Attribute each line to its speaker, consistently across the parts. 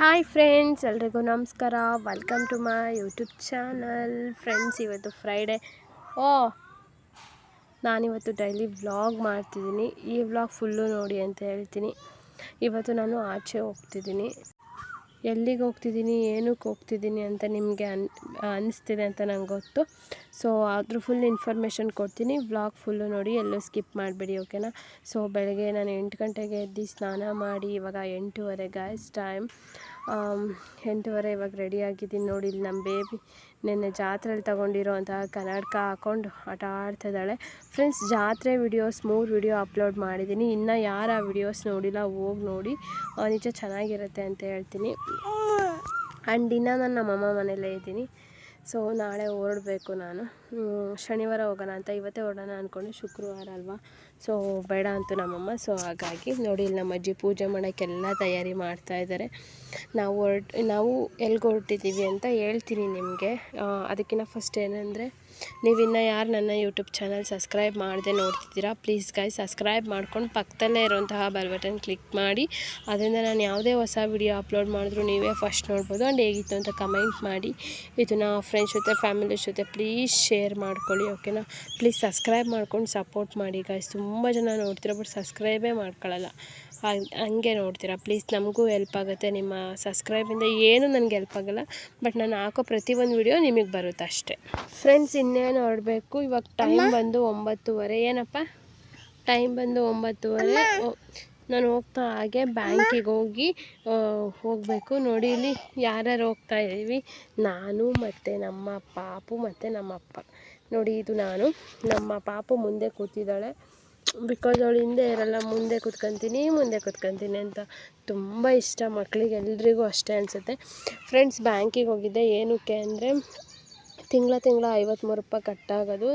Speaker 1: Hi friends ಎಲ್ರಿಗೂ ನಮಸ್ಕಾರ. Welcome to my YouTube channel friends ಇವತ್ತು ಫ್ರೈಡೇ ಓ, ನಾನಿವತ್ತು ಡೈಲಿ ವ್ಲಾಗ್ ಮಾಡ್ತಿದ್ದೀನಿ. ಈ ವ್ಲಾಗ್ ಫುಲ್ಲು ನೋಡಿ ಅಂತ ಹೇಳ್ತೀನಿ. ಇವತ್ತು ನಾನು ಆಚೆ ಹೋಗ್ತಿದ್ದೀನಿ. ಎಲ್ಲಿಗೆ ಹೋಗ್ತಿದ್ದೀನಿ, ಏನಕ್ಕೆ ಹೋಗ್ತಿದ್ದೀನಿ ಅಂತ ನಿಮಗೆ ಅನ್ ಅನ್ನಿಸ್ತಿದೆ ಅಂತ ನಂಗೆ ಗೊತ್ತು. ಸೊ ಅದ್ರ ಫುಲ್ ಇನ್ಫಾರ್ಮೇಷನ್ ಕೊಡ್ತೀನಿ. ವ್ಲಾಗ್ ಫುಲ್ಲು ನೋಡಿ ಎಲ್ಲೂ ಸ್ಕಿಪ್ ಮಾಡಬೇಡಿ ಓಕೆನಾ ಸೊ ಬೆಳಗ್ಗೆ ನಾನು ಎಂಟು ಗಂಟೆಗೆ ಎದ್ದು ಸ್ನಾನ ಮಾಡಿ, ಇವಾಗ ಎಂಟೂವರೆ ಗಾಯ್ಸ್ ಟೈಮ್ ಎಂಟೂವರೆ ಇವಾಗ ರೆಡಿ ಆಗಿದ್ದೀನಿ ನೋಡಿ, ಇಲ್ಲಿ ನಮ್ಮ ಬೇಬಿ ನಿನ್ನೆ ಜಾತ್ರೆಯಲ್ಲಿ ತೊಗೊಂಡಿರೋ ಅಂತಹ ಕನ್ನಡಕ ಹಾಕೊಂಡು ಆಟ ಆಡ್ತಿದ್ದಾಳೆ ಫ್ರೆಂಡ್ಸ್ ಜಾತ್ರೆ ವಿಡಿಯೋಸ್ ಮೂರು ವಿಡಿಯೋ ಅಪ್ಲೋಡ್ ಮಾಡಿದ್ದೀನಿ. ಇನ್ನು ಯಾರು ಆ ವಿಡಿಯೋಸ್ ನೋಡಿಲ್ಲ, ಹೋಗಿ ನೋಡಿ. ನಿಜ ಚೆನ್ನಾಗಿರುತ್ತೆ ಅಂತ ಹೇಳ್ತೀನಿ. ಆ್ಯಂಡ್ ಇನ್ನು ನಾನು ನಮ್ಮಮ್ಮ ಮನೆಯಲ್ಲೇ ಇದ್ದೀನಿ. ಸೊ ನಾಳೆ ಹೊರಡಬೇಕು ನಾನು. ಶನಿವಾರ ಹೋಗೋಣ ಅಂತ ಇವತ್ತೇ ಹೊರಡೋಣ ಅಂದ್ಕೊಂಡು ಶುಕ್ರವಾರ ಅಲ್ವಾ? ಸೊ ಬೇಡ ಅಂತು ನಮ್ಮಮ್ಮ. ಸೊ ಹಾಗಾಗಿ ನೋಡಿ ಇಲ್ಲಿ ನಮ್ಮ ಅಜ್ಜಿ ಪೂಜೆ ಮಾಡೋಕ್ಕೆಲ್ಲ ತಯಾರಿ ಮಾಡ್ತಾ ಇದ್ದಾರೆ. ನಾವು ಹೊರಟ್, ನಾವು ಎಲ್ಲಿಗೆ ಹೊರಟಿದ್ದೀವಿ ಅಂತ ಹೇಳ್ತೀನಿ ನಿಮಗೆ. ಅದಕ್ಕಿಂತ ಫಸ್ಟ್ ಏನಂದರೆ ನೀವಿನ್ನು ಯಾರು ನನ್ನ ಯೂಟ್ಯೂಬ್ ಚಾನಲ್ ಸಬ್ಸ್ಕ್ರೈಬ್ ಮಾಡದೆ ನೋಡ್ತಿದ್ದೀರಾ ಪ್ಲೀಸ್ ಗಾಯ್ ಸಬ್ಸ್ಕ್ರೈಬ್ ಮಾಡ್ಕೊಂಡು ಪಕ್ಕದಲ್ಲೇ ಇರುವಂತಹ ಬೆಲ್ ಬಟನ್ ಕ್ಲಿಕ್ ಮಾಡಿ. ಅದರಿಂದ ನಾನು ಯಾವುದೇ ಹೊಸ ವಿಡಿಯೋ ಅಪ್ಲೋಡ್ ಮಾಡಿದ್ರು ನೀವೇ ಫಸ್ಟ್ ನೋಡ್ಬೋದು. ಆ್ಯಂಡ್ ಹೇಗಿತ್ತು ಅಂತ ಕಮೆಂಟ್ ಮಾಡಿ. ಇದನ್ನು ಫ್ರೆಂಡ್ಸ್ ಜೊತೆ ಫ್ಯಾಮಿಲಿ ಜೊತೆ ಪ್ಲೀಸ್ ಶೇರ್ ಮಾಡ್ಕೊಳ್ಳಿ ಓಕೆನಾ ಪ್ಲೀಸ್ ಸಬ್ಸ್ಕ್ರೈಬ್ ಮಾಡ್ಕೊಂಡು ಸಪೋರ್ಟ್ ಮಾಡಿ ಗಾಯ್ಸ್ ತುಂಬ ಜನ ನೋಡ್ತೀರ ಬಟ್ ಸಬ್ಸ್ಕ್ರೈಬೇ ಮಾಡ್ಕೊಳ್ಳಲ್ಲ ಹಾಗ್- ನೋಡ್ತೀರಾ. ಪ್ಲೀಸ್ ನಮಗೂ ಹೆಲ್ಪ್ ಆಗುತ್ತೆ. ನಿಮ್ಮ ಸಬ್ಸ್ಕ್ರೈಬಿಂದ ಏನು ನನಗೆ ಹೆಲ್ಪ್ ಆಗಲ್ಲ ಬಟ್ ನಾನು ಹಾಕೋ ಪ್ರತಿಯೊಂದು ವಿಡಿಯೋ ನಿಮಗೆ ಬರುತ್ತೆ ಅಷ್ಟೇ. ಫ್ರೆಂಡ್ಸ್ ಇನ್ನೇನು ನೋಡಬೇಕು? ಇವಾಗ ಟೈಮ್ ಬಂದು ಒಂಬತ್ತುವರೆ. ಏನಪ್ಪ? ಟೈಮ್ ಬಂದು ಒಂಬತ್ತುವರೆ. ಓ- ನಾನು ಹೋಗ್ತಾ ಹಾಗೆ ಬ್ಯಾಂಕಿಗೆ ಹೋಗಿ ಹೋಗಬೇಕು. ನೋಡಿ ಇಲ್ಲಿ ಯಾರ್ಯಾರು ಹೋಗ್ತಾ ಇದ್ದೀವಿ. ನಾನು ಮತ್ತು ನಮ್ಮ ಪಾಪು ಮತ್ತು ನಮ್ಮ ಅಪ್ಪ. ನೋಡಿ ಇದು ನಾನು. ನಮ್ಮ ಪಾಪು ಮುಂದೆ ಕೂತಿದ್ದಾಳೆ. ಬಿಕಾಸ್ ಅವಳು ಹಿಂದೆ ಇರಲ್ಲ, ಮುಂದೆ ಕೂತ್ಕೊಂತೀನಿ, ಮುಂದೆ ಕೂತ್ಕೊತೀನಿ ಅಂತ ತುಂಬ ಇಷ್ಟ ಮಕ್ಕಳಿಗೆ ಎಲ್ರಿಗೂ ಅಷ್ಟೇ ಅನಿಸುತ್ತೆ. ಫ್ರೆಂಡ್ಸ್ ಬ್ಯಾಂಕಿಗೆ ಹೋಗಿದ್ದೆ. ಏನಕ್ಕೆ ಅಂದರೆ ತಿಂಗಳ ತಿಂಗಳ ಐವತ್ತ್ಮೂರು ರೂಪಾಯಿ ಕಟ್ಟಾಗೋದು.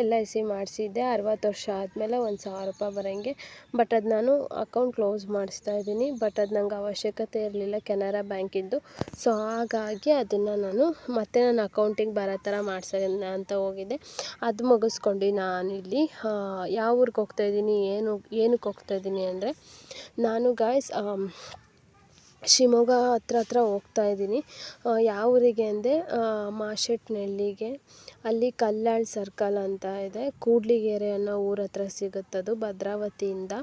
Speaker 1: ಎಲ್ ಐ ಸಿ ಮಾಡಿಸಿದ್ದೆ. ಅರವತ್ತು ವರ್ಷ ಆದಮೇಲೆ ಒಂದು ಸಾವಿರ ರೂಪಾಯಿ ಬರೋಂಗೆ. ಬಟ್ ಅದು ನಾನು ಅಕೌಂಟ್ ಕ್ಲೋಸ್ ಮಾಡಿಸ್ತಾ ಇದ್ದೀನಿ. ಬಟ್ ಅದು ನಂಗೆ ಅವಶ್ಯಕತೆ ಇರಲಿಲ್ಲ. ಕೆನರಾ ಬ್ಯಾಂಕಿಂದು ಸೊ ಹಾಗಾಗಿ ಅದನ್ನು ನಾನು ಮತ್ತೆ ನನ್ನ ಅಕೌಂಟಿಗೆ ಬರೋ ಥರ ಮಾಡ್ಸೋಣ ಅಂತ ಹೋಗಿದ್ದೆ. ಅದು ಮುಗಿಸ್ಕೊಂಡು ನಾನು ಇಲ್ಲಿ ಯಾವ ಊರಿಗೆ ಹೋಗ್ತಾಯಿದ್ದೀನಿ ಏನು ಏನಕ್ಕೆ ಹೋಗ್ತಾಯಿದ್ದೀನಿ ಅಂದರೆ, ನಾನು ಗಾಯ್ಸ್ ಶಿವಮೊಗ್ಗ ಹತ್ರ ಹತ್ರ ಹೋಗ್ತಾ ಇದ್ದೀನಿ. ಯಾವ ಊರಿಗೆ ಅಂದರೆ ಮಾಶೆಟ್ನಹಳ್ಳಿಗೆ ಅಲ್ಲಿ ಕಲ್ಯಾಳ್ ಸರ್ಕಲ್ ಅಂತ ಇದೆ. ಕೂಡ್ಲಿಗೆರೆ ಅನ್ನೋ ಊರ ಹತ್ರ ಸಿಗುತ್ತದು ಭದ್ರಾವತಿಯಿಂದ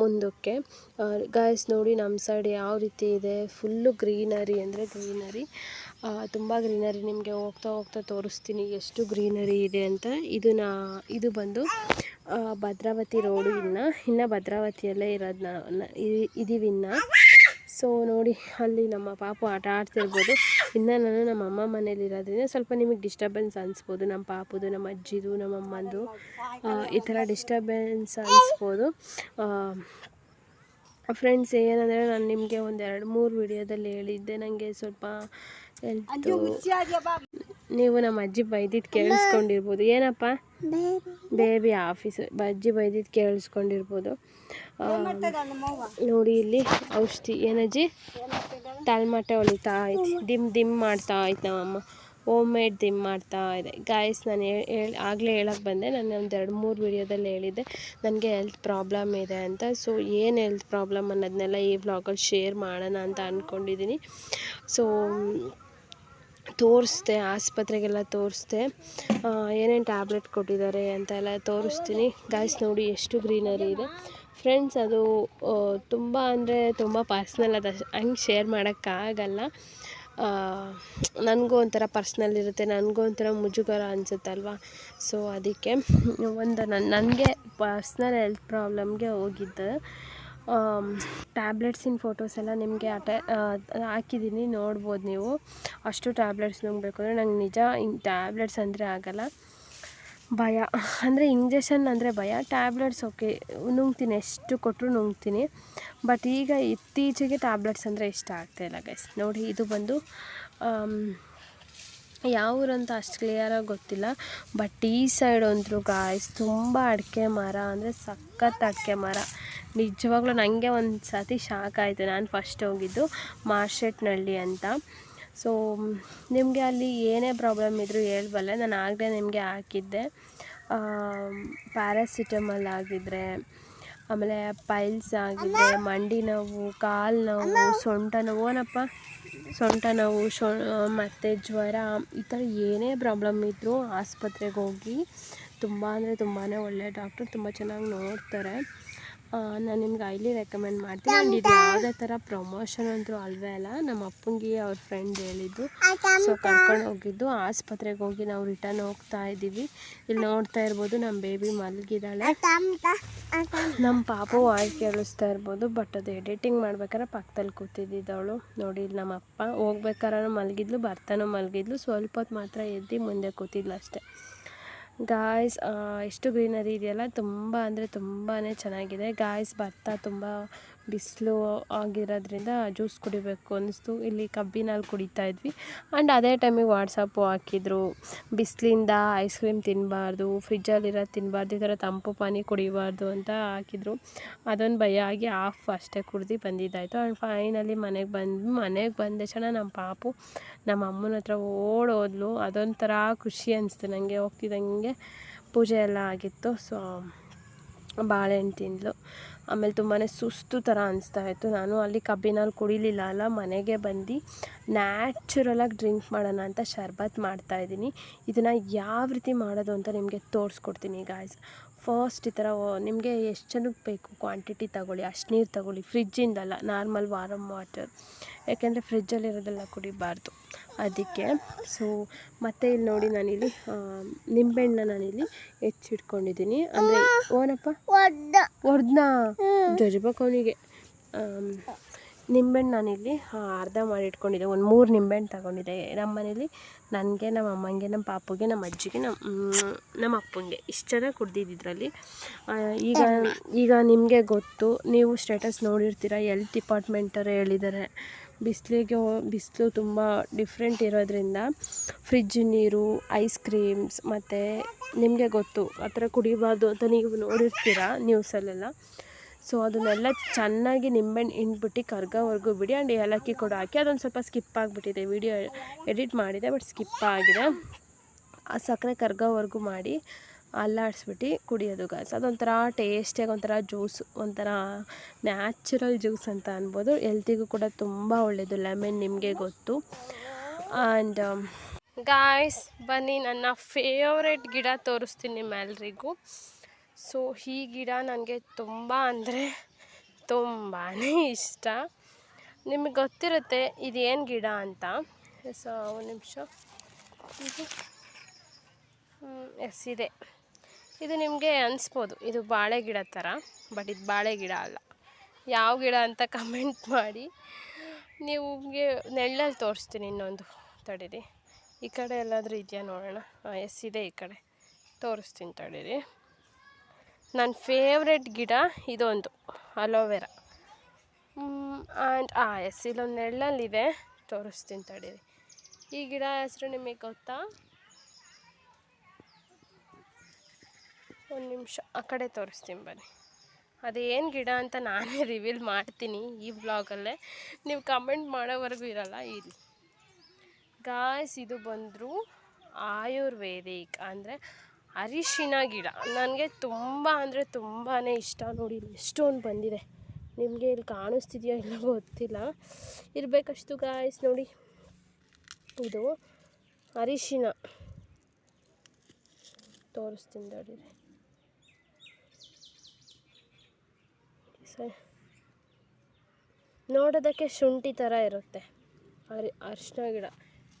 Speaker 1: ಮುಂದಕ್ಕೆ. ಗಾಯ್ಸ್ ನೋಡಿ ನಮ್ಮ ಸೈಡ್ ಯಾವ ರೀತಿ ಇದೆ? ಫುಲ್ಲು ಗ್ರೀನರಿ ಅಂದರೆ ಗ್ರೀನರಿ ತುಂಬ ಗ್ರೀನರಿ ನಿಮಗೆ ಹೋಗ್ತಾ ಹೋಗ್ತಾ ತೋರಿಸ್ತೀನಿ ಎಷ್ಟು ಗ್ರೀನರಿ ಇದೆ ಅಂತ. ಇದು ನಾ, ಇದು ಬಂದು ಭದ್ರಾವತಿ ರೋಡು ಇನ್ನು. ಇನ್ನು ಭದ್ರಾವತಿಯಲ್ಲೇ ಇರೋದು ನಾ ಇದ್ದೀವಿ ಇನ್ನು. ಸೊ ನೋಡಿ ಅಲ್ಲಿ ನಮ್ಮ ಪಾಪು ಆಟ ಆಡ್ತಿರ್ಬೋದು. ಇನ್ನು ನಾನು ನಮ್ಮ ಅಮ್ಮ ಮನೇಲಿ ಇರೋದ್ರಿಂದ ಸ್ವಲ್ಪ ನಿಮಗೆ ಡಿಸ್ಟರ್ಬೆನ್ಸ್ ಅನಿಸ್ಬೋದು. ನಮ್ಮ ಪಾಪುದು ನಮ್ಮ ಅಜ್ಜಿದು ನಮ್ಮ ಅಮ್ಮಂದು ಈ ಥರ ಡಿಸ್ಟರ್ಬೆನ್ಸ್ ಅನಿಸ್ಬೋದು. ಫ್ರೆಂಡ್ಸ್ ಏನಂದರೆ ನಾನು ನಿಮಗೆ ಒಂದು ಎರಡು ಮೂರು ವಿಡಿಯೋದಲ್ಲಿ ಹೇಳಿದ್ದೆ. ನನಗೆ ಸ್ವಲ್ಪ ಹೆಲ್ತು ನೀವು ನಮ್ಮ ಅಜ್ಜಿ ಬೈದಿದ್ದು ಕೇಳಿಸ್ಕೊಂಡಿರ್ಬೋದು. ಏನಪ್ಪ? ಬೇಬಿ. ಆಫೀಸ್. ಅಜ್ಜಿ ಬೈದಿದ್ದು ಕೇಳಿಸ್ಕೊಂಡಿರ್ಬೋದು. ನೋಡಿ ಇಲ್ಲಿ ಔಷಧಿ ಏನಜ್ಜಿ ತಲೆಮಟ್ಟೆ ಹೊಳಿತಾ ಐತಿ. ದಿಮ್ ದಿಮ್ ಮಾಡ್ತಾ ಆಯ್ತು ನಮ್ಮಮ್ಮ ಹೋಮ್ ಮೇಡ್ ದಿಮ್ ಮಾಡ್ತಾ ಇದೆ. ಗಾಯ್ಸ್ ನಾನು ಹೇಳಿ ಆಗಲೇ ಹೇಳಕ್ಕೆ ಬಂದೆ. ನಾನು ಒಂದು ಎರಡು ಮೂರು ವಿಡಿಯೋದಲ್ಲಿ ಹೇಳಿದ್ದೆ. ನನಗೆ ಹೆಲ್ತ್ ಪ್ರಾಬ್ಲಮ್ ಇದೆ ಅಂತ. ಸೊ ಏನು ಹೆಲ್ತ್ ಪ್ರಾಬ್ಲಮ್ ಅನ್ನೋದನ್ನೆಲ್ಲ ಈ ವ್ಲಾಗಲ್ಲಿ ಶೇರ್ ಮಾಡೋಣ ಅಂತ ಅಂದ್ಕೊಂಡಿದ್ದೀನಿ ಸೊ ತೋರಿಸ್ದೆ, ಆಸ್ಪತ್ರೆಗೆಲ್ಲ ತೋರಿಸ್ದೆ. ಏನೇನು ಟ್ಯಾಬ್ಲೆಟ್ ಕೊಟ್ಟಿದ್ದಾರೆ ಅಂತ ಎಲ್ಲ ತೋರಿಸ್ತೀನಿ. ಗಾಯ್ಸ್ ನೋಡಿ ಎಷ್ಟು ಗ್ರೀನರಿ ಇದೆ. ಫ್ರೆಂಡ್ಸ್, ಅದು ತುಂಬ ಅಂದರೆ ತುಂಬ ಪರ್ಸ್ನಲ್ ಅದು ಹಂಗೆ ಶೇರ್ ಮಾಡೋಕ್ಕಾಗಲ್ಲ ನನಗೂ ಒಂಥರ ಪರ್ಸ್ನಲ್ ಇರುತ್ತೆ, ನನಗೂ ಒಂಥರ ಮುಜುಗರ ಅನಿಸುತ್ತಲ್ವ? ಸೊ ಅದಕ್ಕೆ ಒಂದು ನನ್ನ ನನಗೆ ಪರ್ಸ್ನಲ್ ಹೆಲ್ತ್ ಪ್ರಾಬ್ಲಮ್ಗೆ ಹೋಗಿದ್ದು ಟ್ಯಾಬ್ಲೆಟ್ಸಿನ ಫೋಟೋಸ್ ಎಲ್ಲ ನಿಮಗೆ ಅಟ ಹಾಕಿದ್ದೀನಿ, ನೋಡ್ಬೋದು ನೀವು. ಅಷ್ಟು ಟ್ಯಾಬ್ಲೆಟ್ಸ್ ನುಂಗಬೇಕು ಅಂದರೆ ನಂಗೆ ನಿಜ ಹಿಂಗೆ ಟ್ಯಾಬ್ಲೆಟ್ಸ್ ಅಂದರೆ ಆಗಲ್ಲ. ಭಯ. ಅಂದರೆ ಇಂಜೆಕ್ಷನ್ ಅಂದರೆ ಭಯ. ಟ್ಯಾಬ್ಲೆಟ್ಸ್ ಓಕೆ ನುಂಗ್ತೀನಿ, ಎಷ್ಟು ಕೊಟ್ಟರು ನುಂಗ್ತೀನಿ. ಬಟ್ ಈಗ ಇತ್ತೀಚೆಗೆ ಟ್ಯಾಬ್ಲೆಟ್ಸ್ ಅಂದರೆ ಇಷ್ಟ ಆಗ್ತಾಯಿಲ್ಲ ಗೈಸ್ ನೋಡಿ, ಇದು ಬಂದು ಯಾವ ಊರಂತ ಅಷ್ಟು ಕ್ಲಿಯರಾಗಿ ಗೊತ್ತಿಲ್ಲ. ಬಟ್ ಈ ಸೈಡ್ ಅಂದರು ಗಾಯ್ಸ್ ತುಂಬ ಅಡಿಕೆ ಮರ. ಅಂದರೆ ಸಖತ್ ಅಡಿಕೆ ಮರ. ನಿಜವಾಗ್ಲೂ ನನಗೆ ಒಂದು ಸತಿ ಶಾಕ್ ಆಯಿತು. ನಾನು ಫಸ್ಟ್ ಹೋಗಿದ್ದು ಮಾರ್ಶೆಟ್ನಳ್ಳಿ ಅಂತ. ಸೊ ನಿಮಗೆ ಅಲ್ಲಿ ಏನೇ ಪ್ರಾಬ್ಲಮ್ ಇದ್ದರೂ ಹೇಳ್ಬಲ್ಲೆ. ನಾನು ಆಗಲೇ ನಿಮಗೆ ಹಾಕಿದ್ದೆ. ಪ್ಯಾರಾಸಿಟಮಲ್ ಆಗಿದ್ದರೆ ಆಮೇಲೆ ಪೈಲ್ಸ್ ಆಗಿದೆ ಮಂಡಿ ನೋವು, ಕಾಲು ನೋವು, ಸೊಂಟ ನೋವು, ಏನಪ್ಪ? ಸೊಂಟ ನೋವು, ಶೊ, ಮತ್ತು ಜ್ವರ, ಈ ಥರ ಏನೇ ಪ್ರಾಬ್ಲಮ್ ಇದ್ದರೂ ಆಸ್ಪತ್ರೆಗೆ ಹೋಗಿ, ತುಂಬ ಅಂದರೆ ತುಂಬಾ ಒಳ್ಳೆಯ ಡಾಕ್ಟ್ರು ತುಂಬ ಚೆನ್ನಾಗಿ ನೋಡ್ತಾರೆ. ನಾನು ನಿಮ್ಗೆ ಐಲಿ ರೆಕಮೆಂಡ್ ಮಾಡ್ತೀನಿ. ಆ್ಯಂಡ್ ಇದು ಯಾವುದೇ ಥರ ಪ್ರಮೋಷನ್ ಅಂತೂ ಅಲ್ವೇ ಅಲ್ಲ ನಮ್ಮ ಅಪ್ಪಂಗೆ ಅವ್ರ ಫ್ರೆಂಡ್ ಹೇಳಿದ್ದು. ಸೊ ಕರ್ಕೊಂಡು ಹೋಗಿದ್ದು. ಆಸ್ಪತ್ರೆಗೆ ಹೋಗಿ ನಾವು ರಿಟರ್ನ್ ಹೋಗ್ತಾ ಇದ್ದೀವಿ. ಇಲ್ಲಿ ನೋಡ್ತಾ ಇರ್ಬೋದು ನಮ್ಮ ಬೇಬಿ ಮಲಗಿದ್ದಾಳೆ. ನಮ್ಮ ಪಾಪ ವಾಯ್ಸ್ ಕೇಳಿಸ್ತಾ ಇರ್ಬೋದು ಬಟ್ ಅದು ಎಡಿಟಿಂಗ್ ಮಾಡ್ಬೇಕಾದ್ರೆ ಪಕ್ಕದಲ್ಲಿ ಕೂತಿದ್ದಿದ್ದವಳು. ನೋಡಿ ಇಲ್ಲಿ ನಮ್ಮ ಅಪ್ಪ ಹೋಗ್ಬೇಕಾದ್ರೆ ಮಲಗಿದ್ಲು ಬರ್ತಾನೂ ಮಲಗಿದ್ಲು. ಸ್ವಲ್ಪ ಹೊತ್ತು ಮಾತ್ರ ಎದ್ದು ಮುಂದೆ ಕೂತಿದ್ಲು ಅಷ್ಟೇ. ಗಾಯ್ಸ್ ಎಷ್ಟು ಗ್ರೀನರಿ ಇದೆಯಲ್ಲ ತುಂಬ ಅಂದರೆ ತುಂಬಾ ಚೆನ್ನಾಗಿದೆ. ಗಾಯ್ಸ್ ಭತ್ತ ತುಂಬ ಬಿಸಿಲು ಆಗಿರೋದ್ರಿಂದ ಜ್ಯೂಸ್ ಕುಡಿಬೇಕು ಅನ್ನಿಸ್ತು. ಇಲ್ಲಿ ಕಬ್ಬಿನಲ್ಲಿ ಕುಡಿತಾ ಇದ್ವಿ. ಆ್ಯಂಡ್ ಅದೇ ಟೈಮಿಗೆ ವಾಟ್ಸಪ್ಪು ಹಾಕಿದ್ರು. ಬಿಸಿಲಿಂದ ಐಸ್ ಕ್ರೀಮ್ ತಿನ್ನಬಾರ್ದು ಫ್ರಿಜ್ಜಲ್ಲಿರೋದು ತಿನ್ನಬಾರ್ದು ಈ ಥರ ತಂಪು ಪಾನಿ ಕುಡಿಬಾರ್ದು ಅಂತ ಹಾಕಿದ್ರು. ಅದೊಂದು ಭಯ ಆಗಿ ಆಫ್ ಅಷ್ಟೇ ಕುಡ್ದು ಬಂದಿದ್ದಾಯಿತು. ಆ್ಯಂಡ್ ಫೈನಲಿ ಮನೆಗೆ ಬಂದು, ಮನೆಗೆ ಬಂದ ಕ್ಷಣ ನಮ್ಮ ಪಾಪು ನಮ್ಮ ಅಮ್ಮನ ಹತ್ರ ಓಡೋದ್ಲು. ಅದೊಂಥರ ಖುಷಿ ಅನಿಸ್ತು. ನನಗೆ ಹೋಗ್ತಿದ್ದಂಗೆ ಪೂಜೆ ಎಲ್ಲ ಆಗಿತ್ತು. ಸೊ ಬಾಳೆಹಣ್ಣು ತಿಂದಳು ಆಮೇಲೆ ತುಂಬಾ ಸುಸ್ತು ಥರ ಅನಿಸ್ತಾ ಇತ್ತು. ನಾನು ಅಲ್ಲಿ ಕಬ್ಬಿನಲ್ಲಿ ಕುಡಿಲಿಲ್ಲ ಅಲ್ಲ, ಮನೆಗೆ ಬಂದು ನ್ಯಾಚುರಲಾಗಿ ಡ್ರಿಂಕ್ ಮಾಡೋಣ ಅಂತ ಶರ್ಬತ್ ಮಾಡ್ತಾಯಿದ್ದೀನಿ ಇದನ್ನು ಯಾವ ರೀತಿ ಮಾಡೋದು ಅಂತ ನಿಮಗೆ ತೋರಿಸ್ಕೊಡ್ತೀನಿ ಗಾಯ್ಸ್ ಫಸ್ಟ್ ಈ ಥರ ನಿಮಗೆ ಎಷ್ಟು ಜನಕ್ಕೆ ಬೇಕು? ಕ್ವಾಂಟಿಟಿ ತಗೊಳ್ಳಿ ಅಷ್ಟು ನೀರು ತಗೊಳ್ಳಿ. ಫ್ರಿಜ್ಜಿಂದಲ್ಲ ನಾರ್ಮಲ್ ವಾರಮ್ ವಾಟರ್ ಯಾಕೆಂದರೆ ಫ್ರಿಜ್ಜಲ್ಲಿರೋದೆಲ್ಲ ಕುಡಿಬಾರ್ದು. ಅದಕ್ಕೆ ಸೊ ಮತ್ತು ಇಲ್ಲಿ ನೋಡಿ ನಾನಿಲ್ಲಿ ನಿಂಬೆಹಣ್ಣ ನಾನಿಲ್ಲಿ ಹೆಚ್ಚಿಟ್ಕೊಂಡಿದ್ದೀನಿ. ಅಂದರೆ ಓನಪ್ಪ? ಹೊಡ್ದಾ ಜಜ್ಬೇಕು ಅವನಿಗೆ. ನಿಂಬೆಹಣ್ಣು ನಾನಿಲ್ಲಿ ಅರ್ಧ ಮಾಡಿ ಇಟ್ಕೊಂಡಿದ್ದೆ ಒಂದು ಮೂರು ನಿಂಬೆಹಣ್ಣು ತಗೊಂಡಿದ್ದೆ. ನಮ್ಮ ಮನೇಲಿ ನನಗೆ ನಮ್ಮ ಅಮ್ಮಂಗೆ ನಮ್ಮ ಪಾಪುಗೆ ನಮ್ಮ ಅಜ್ಜಿಗೆ ನಮ್ಮ ನಮ್ಮ ಅಪ್ಪಂಗೆ. ಇಷ್ಟು ಜನ ಕುಡ್ದಿದ್ದು ಈಗ ಈಗ ನಿಮಗೆ ಗೊತ್ತು, ನೀವು ಸ್ಟೇಟಸ್ ನೋಡಿರ್ತೀರ, ಎಲ್ತ್ ಡಿಪಾರ್ಟ್ಮೆಂಟರು ಹೇಳಿದ್ದಾರೆ ಬಿಸಿಲಿಗೆ ಬಿಸಿಲು ತುಂಬ ಡಿಫ್ರೆಂಟ್ ಇರೋದ್ರಿಂದ ಫ್ರಿಜ್ ನೀರು, ಐಸ್ ಕ್ರೀಮ್ಸ್, ಮತ್ತು ನಿಮಗೆ ಗೊತ್ತು, ಆ ಥರ ಕುಡಿಬಾರ್ದು ಅಂತ ನೀವು ನೋಡಿರ್ತೀರ, ನ್ಯೂಸಲ್ಲೆಲ್ಲ. ಸೊ ಅದನ್ನೆಲ್ಲ ಚೆನ್ನಾಗಿ ನಿಂಬೆಹಣ್ಣು ಹಿಂಡ್ಬಿಟ್ಟು ಕರ್ಗವರೆಗೂ ಬಿಡಿ. ಆ್ಯಂಡ್ ಏಲಕ್ಕಿ ಕೂಡ ಹಾಕಿ. ಅದೊಂದು ಸ್ವಲ್ಪ ಸ್ಕಿಪ್ ಆಗಿಬಿಟ್ಟಿದೆ. ವಿಡಿಯೋ ಎಡಿಟ್ ಮಾಡಿದೆ ಬಟ್ ಸ್ಕಿಪ್ ಆಗಿದೆ. ಆ ಸಕ್ಕರೆ ಕರ್ಗವರೆಗೂ ಮಾಡಿ ಅಲ್ಲಾಡಿಸ್ಬಿಟ್ಟು ಕುಡಿಯೋದು ಗಾಯ್ಸ್ ಅದೊಂಥರ ಟೇಸ್ಟಿಯಾಗಿ ಒಂಥರ ಜ್ಯೂಸ್ ಒಂಥರ ನ್ಯಾಚುರಲ್ ಜ್ಯೂಸ್ ಅಂತ ಅನ್ಬೋದು. ಹೆಲ್ತಿಗೂ ಕೂಡ ತುಂಬ ಒಳ್ಳೆಯದು ಲೆಮೆನ್ ನಿಮಗೆ ಗೊತ್ತು. ಆ್ಯಂಡ್ ಗಾಯ್ಸ್ ಬನ್ನಿ, ನನ್ನ ಫೇವ್ರೆಟ್ ಗಿಡ ತೋರಿಸ್ತೀನಿ ನಿಮ್ಮೆಲ್ರಿಗೂ. ಸೊ, ಈ ಗಿಡ ನನಗೆ ತುಂಬ ಅಂದರೆ ತುಂಬಾ ಇಷ್ಟ. ನಿಮಗೆ ಗೊತ್ತಿರುತ್ತೆ ಇದೇನು ಗಿಡ ಅಂತ. ಸೊ, ಒಂದು ನಿಮಿಷ. ಇದು ಎಸ್, ಇದೆ. ಇದು ನಿಮಗೆ ಅನಿಸ್ಬೋದು, ಇದು ಬಾಳೆ ಗಿಡ ಥರ ಬಟ್ ಇದು ಬಾಳೆ ಗಿಡ ಅಲ್ಲ. ಯಾವ ಗಿಡ ಅಂತ ಕಮೆಂಟ್ ಮಾಡಿ. ನಿಮಗೆ ನೆಳ್ಳಲ್ಲಿ ತೋರಿಸ್ತೀನಿ ಇನ್ನೊಂದು ತಡೀರಿ. ಈ ಕಡೆ ಎಲ್ಲಾದರೂ ಇದೆಯಾ ನೋಡೋಣ. ಎಸ್, ಇದೆ ಈ ಕಡೆ. ತೋರಿಸ್ತೀನಿ ತಡೀರಿ. ನನ್ನ ಫೇವ್ರೆಟ್ ಗಿಡ ಇದೊಂದು ಅಲೋವೆರಾ ಆ್ಯಂಡ್ ಆ ಎಸ್ ಇಲ್ಲೊಂದು ನೆರಳಲ್ಲಿದೆ ತೋರಿಸ್ತೀನಿ ತಡೀರಿ. ಈ ಗಿಡ ಹೆಸರು ನಿಮಗೆ ಗೊತ್ತಾ? ಒಂದು ನಿಮಿಷ, ಆ ಕಡೆ ತೋರಿಸ್ತೀನಿ ಬನ್ನಿ. ಅದೇನು ಗಿಡ ಅಂತ ನಾನೇ ರಿವೀಲ್ ಮಾಡ್ತೀನಿ ಈ ವ್ಲಾಗಲ್ಲೇ ನೀವು ಕಮೆಂಟ್ ಮಾಡೋವರೆಗೂ ಇರಲ್ಲ ಇಲ್ಲಿ ಗಾಯ್ಸ್ ಇದು ಬಂದರೂ ಆಯುರ್ವೇದಿಕ್, ಅಂದರೆ ಅರಿಶಿನ ಗಿಡ. ನನಗೆ ತುಂಬ ಅಂದರೆ ತುಂಬಾ ಇಷ್ಟ. ನೋಡಿ ಎಷ್ಟೊಂದು ಬಂದಿದೆ. ನಿಮಗೆ ಇಲ್ಲಿ ಕಾಣಿಸ್ತಿದೆಯೋ ಇಲ್ಲ ಗೊತ್ತಿಲ್ಲ. ಇರಬೇಕಷ್ಟು ಗಾಯ್ಸ್ ನೋಡಿ. ಇದು ಅರಿಶಿನ. ತೋರಿಸ್ತೀನಿ ನೋಡಿ. ನೋಡೋದಕ್ಕೆ ಶುಂಠಿ ಥರ ಇರುತ್ತೆ. ಅರಿ, ಅರಿಶಿನ ಗಿಡ.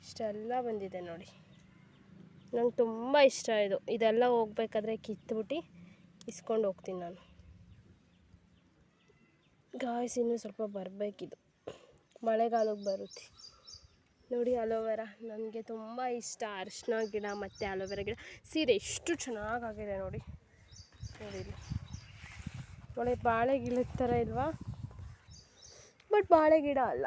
Speaker 1: ಇಷ್ಟೆಲ್ಲ ಬಂದಿದೆ ನೋಡಿ. ನಂಗೆ ತುಂಬ ಇಷ್ಟ ಇದು. ಇದೆಲ್ಲ ಹೋಗ್ಬೇಕಾದ್ರೆ ಕಿತ್ಬಿಟ್ಟು ಇಸ್ಕೊಂಡು ಹೋಗ್ತೀನಿ ನಾನು. ಗಾಯ್ಸ್, ಇನ್ನೂ ಸ್ವಲ್ಪ ಬರಬೇಕಿದು. ಮಳೆಗಾಲಕ್ಕೆ ಬರುತ್ತೆ. ನೋಡಿ ಅಲೋವೆರಾ. ನನಗೆ ತುಂಬ ಇಷ್ಟ ಅರಿಶಿನ ಗಿಡ ಮತ್ತು ಅಲೋವೆರಾ ಗಿಡ. ಸೀರೆ ಎಷ್ಟು ಚೆನ್ನಾಗಾಗಿದೆ ನೋಡಿ. ನೋಡಿ ನೋಡಿ ಬಾಳೆ ಗಿಡದ ಥರ ಇಲ್ವಾ? ಬಟ್ ಬಾಳೆ ಗಿಡ ಅಲ್ಲ.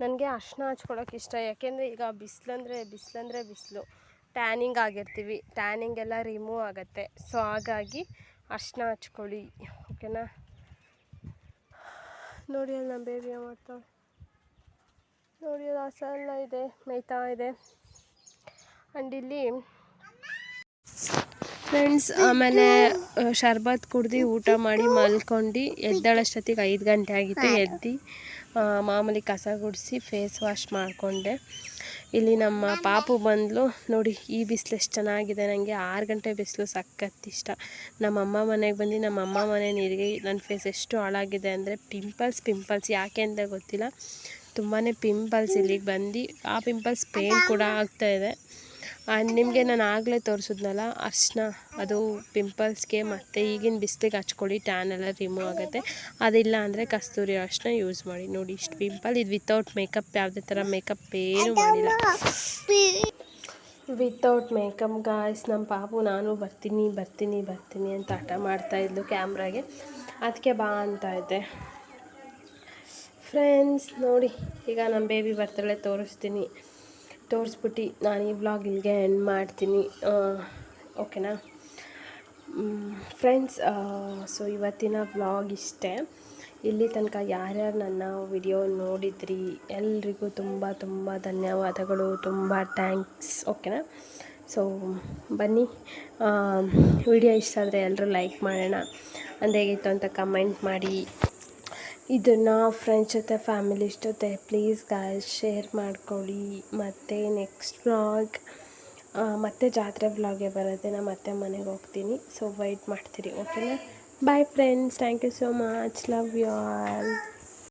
Speaker 1: ನನಗೆ ಅರ್ಶಿನ ಹಚ್ಕೊಳಕ್ಕೆ ಇಷ್ಟ. ಯಾಕೆಂದರೆ ಈಗ ಬಿಸಿಲಂದರೆ ಬಿಸಿಲಂದರೆ ಬಿಸಿಲು. ಟ್ಯಾನಿಂಗ್ ಆಗಿರ್ತೀವಿ. ಟ್ಯಾನಿಂಗ್ ಎಲ್ಲ ರಿಮೂವ್ ಆಗುತ್ತೆ. ಸೊ ಹಾಗಾಗಿ ಅರ್ಶಿನ ಹಚ್ಕೊಳ್ಳಿ. ಓಕೆನಾ ನೋಡಿ ಅಲ್ಲಿ, ನಮ್ಮ ಬೇಬಿ ಮಾಡ್ತಾವೆ ನೋಡಿ ಹಸ ಎಲ್ಲ ಇದೆ, ಮೇಯ್ತಾ ಇದೆ. ಆ್ಯಂಡ್ ಇಲ್ಲಿ ಫ್ರೆಂಡ್ಸ್ ಆಮೇಲೆ ಶರ್ಬತ್ ಕುಡ್ದು ಊಟ ಮಾಡಿ ಮಲ್ಕೊಂಡು ಎದ್ದಾಳಷ್ಟೊತ್ತಿಗೆ ಐದು ಗಂಟೆ ಆಗಿತ್ತು. ಎದ್ದು ಮಾಮೂಲಿ ಕಸ ಗುಡಿಸಿ ಫೇಸ್ ವಾಶ್ ಮಾಡಿಕೊಂಡೆ. ಇಲ್ಲಿ ನಮ್ಮ ಪಾಪು ಬಂದಲು. ನೋಡಿ, ಈ ಬಿಸಿಲು ಎಷ್ಟು ಚೆನ್ನಾಗಿದೆ. ನನಗೆ ಆರು ಗಂಟೆ ಬಿಸಿಲು ಸಖತ್ ಇಷ್ಟ. ನಮ್ಮ ಅಮ್ಮ ಮನೆಗೆ ಬಂದು ನಮ್ಮ ಅಮ್ಮ ಮನೆ ನೀರಿಗೆ ನನ್ನ ಫೇಸ್ ಎಷ್ಟು ಹಾಳಾಗಿದೆ ಅಂದರೆ ಪಿಂಪಲ್ಸ್ ಪಿಂಪಲ್ಸ್ ಯಾಕೆ ಅಂತ ಗೊತ್ತಿಲ್ಲ. ತುಂಬಾ ಪಿಂಪಲ್ಸ್ ಇಲ್ಲಿಗೆ ಬಂದು, ಆ ಪಿಂಪಲ್ಸ್ ಪೇನ್ ಕೂಡ ಆಗ್ತಾಯಿದೆ ನಿಮಗೆ ನಾನು ಆಗಲೇ ತೋರಿಸಿದ್ನಲ್ಲ ಅರ್ಶಿನ, ಅದು ಪಿಂಪಲ್ಸ್ಗೆ ಮತ್ತು ಈಗಿನ ಬಿಸಿಲಿಗೆ ಹಚ್ಕೊಳ್ಳಿ ಟ್ಯಾನ್ ಎಲ್ಲ ರಿಮೂವ್ ಆಗುತ್ತೆ. ಅದಿಲ್ಲ ಅಂದರೆ ಕಸ್ತೂರಿ ಅರ್ಶಿನ ಯೂಸ್ ಮಾಡಿ. ನೋಡಿ ಇಷ್ಟು ಪಿಂಪಲ್ ಇದು ವಿತೌಟ್ ಮೇಕಪ್ ಯಾವುದೇ ಥರ ಮೇಕಪ್ ಏನು ಮಾಡಿಲ್ಲ. ವಿತೌಟ್ ಮೇಕಪ್ ಗಾಯ್ಸ್ ನಮ್ಮ ಪಾಪು ನಾನು ಬರ್ತೀನಿ ಬರ್ತೀನಿ ಬರ್ತೀನಿ ಅಂತ ಆಟ ಮಾಡ್ತಾಯಿದ್ಲು ಕ್ಯಾಮ್ರಾಗೆ. ಅದಕ್ಕೆ ಬಾ ಅಂತ ಇದೆ ಫ್ರೆಂಡ್ಸ್ ನೋಡಿ, ಈಗ ನಮ್ಮ ಬೇಬಿ ಬರ್ತಡೇ ತೋರಿಸ್ತೀನಿ. ತೋರಿಸ್ಬಿಟ್ಟು ನಾನು ಈ ವ್ಲಾಗ್ ಇಲ್ಲಿಗೆ ಎಂಡ್ ಮಾಡ್ತೀನಿ. ಓಕೆನಾ ಫ್ರೆಂಡ್ಸ್ ಸೊ ಇವತ್ತಿನ ವ್ಲಾಗ್ ಇಷ್ಟೇ. ಇಲ್ಲಿ ತನಕ ಯಾರ್ಯಾರು ನನ್ನ ವಿಡಿಯೋ ನೋಡಿದ್ರಿ, ಎಲ್ರಿಗೂ ತುಂಬ ತುಂಬ ಧನ್ಯವಾದಗಳು, ತುಂಬ ಥ್ಯಾಂಕ್ಸ್ ಓಕೆನಾ ಸೊ ಬನ್ನಿ. ವಿಡಿಯೋ ಇಷ್ಟ ಆದರೆ ಎಲ್ಲರೂ ಲೈಕ್ ಮಾಡೋಣ. ಅಂದೇಗಿತ್ತು ಅಂತ ಕಮೆಂಟ್ ಮಾಡಿ. ಇದನ್ನು ಫ್ರೆಂಡ್ಸ್ ಜೊತೆ ಫ್ಯಾಮಿಲೀಸ್ ಜೊತೆ. ಪ್ಲೀಸ್ ಗಾಯ್ಸ್ ಶೇರ್ ಮಾಡ್ಕೊಳ್ಳಿ. ಮತ್ತು ನೆಕ್ಸ್ಟ್ ವ್ಲಾಗ್ ಮತ್ತೆ ಜಾತ್ರೆ ವ್ಲಾಗೇ ಬರುತ್ತೆ ನಾನು ಮತ್ತೆ ಮನೆಗೆ ಹೋಗ್ತೀನಿ. ಸೊ ವೈಟ್ ಮಾಡ್ತೀರಿ ಓಕೆನಾ bye friends thank you so much love you all